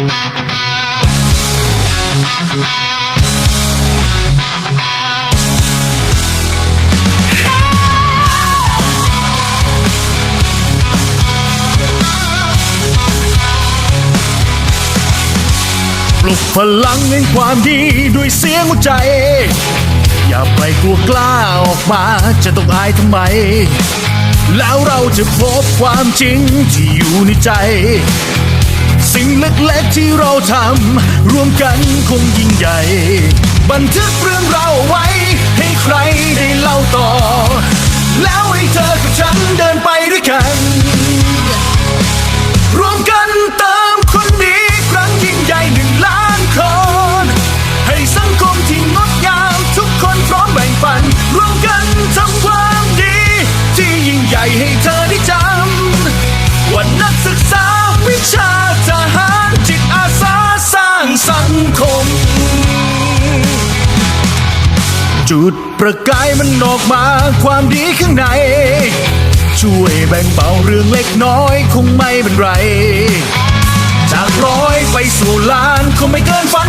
ปลุกพลังแห่งความดีด้วยเสียงหัวใจ อย่าไปกลัวกล้าออกมาจะต้องอายทำไม แล้วเราจะพบความจริงที่อยู่ในใจ สิ่งเล็กๆที่เราทำรวมกันคงยิ่งใหญ่ บันทึกเรื่องเราเอาไว้ ให้ใครได้เล่าต่อ แล้วให้เธอกับฉันเดินไปด้วยกัน รวมกันเติมคนดีครั้งยิ่งใหญ่หนึ่งล้านคน ให้สังคมที่งดงามทุกคนพร้อมแบ่งปัน รวมกันทำความดี ที่ยิ่งใหญ่ให้เธอได้จำ จุดประกายมันออกมาความดีข้างใน ช่วยแบ่งเบาเรื่องเล็กน้อยคงไม่เป็นไร จากร้อยไปสู่ล้านคงไม่เกินฝัน